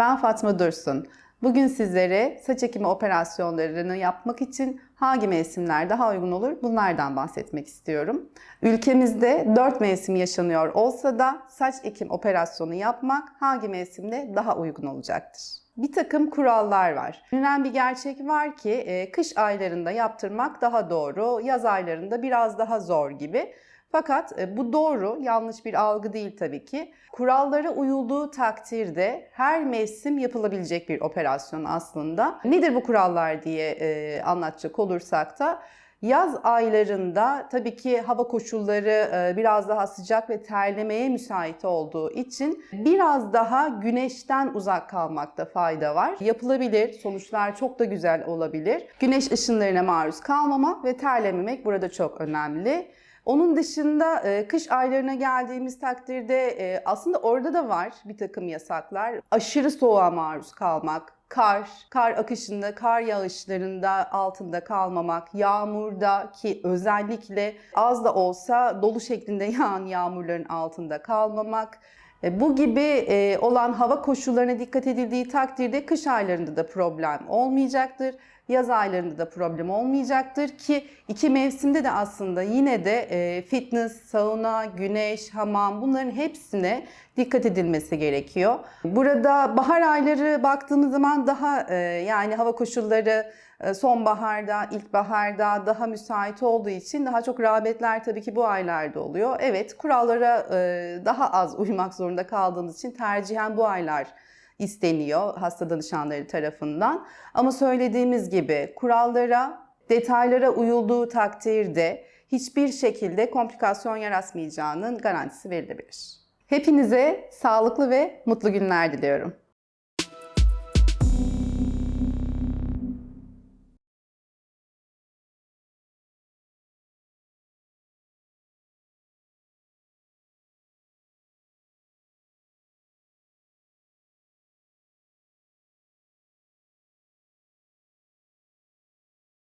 Ben Fatma Dursun. Bugün sizlere saç ekimi operasyonlarını yapmak için hangi mevsimler daha uygun olur bunlardan bahsetmek istiyorum. Ülkemizde 4 mevsim yaşanıyor olsa da saç ekim operasyonu yapmak hangi mevsimde daha uygun olacaktır? Bir takım kurallar var. Bilinen bir gerçek var ki e, kış aylarında yaptırmak daha doğru, yaz aylarında biraz daha zor gibi. Fakat e, bu doğru, yanlış bir algı değil tabii ki. Kurallara uyulduğu takdirde her mevsim yapılabilecek bir operasyon aslında. Nedir bu kurallar diye e, anlatacak olursak da Yaz aylarında tabii ki hava koşulları e, biraz daha sıcak ve terlemeye müsait olduğu için biraz daha güneşten uzak kalmakta fayda var. Yapılabilir, sonuçlar çok da güzel olabilir. Güneş ışınlarına maruz kalmamak ve terlememek burada çok önemli. Onun dışında e, kış aylarına geldiğimiz takdirde e, aslında orada da var bir takım yasaklar. Aşırı soğuğa maruz kalmak, kar, kar akışında, kar yağışlarında altında kalmamak, yağmurda ki özellikle az da olsa dolu şeklinde yağan yağmurların altında kalmamak, bu gibi e, olan hava koşullarına dikkat edildiği takdirde kış aylarında da problem olmayacaktır. Yaz aylarında da problem olmayacaktır ki iki mevsimde de aslında yine de e, fitness, sauna, güneş, hamam bunların hepsine dikkat edilmesi gerekiyor. Burada bahar ayları baktığımız zaman daha yani hava koşulları sonbaharda, ilkbaharda daha müsait olduğu için daha çok rağbetler tabii ki bu aylarda oluyor. Evet kurallara daha az uymak zorunda kaldığımız için tercihen bu aylar isteniyor hasta danışanları tarafından. Ama söylediğimiz gibi kurallara, detaylara uyulduğu takdirde hiçbir şekilde komplikasyon yaratmayacağının garantisi verilebilir. Hepinize sağlıklı ve mutlu günler diliyorum.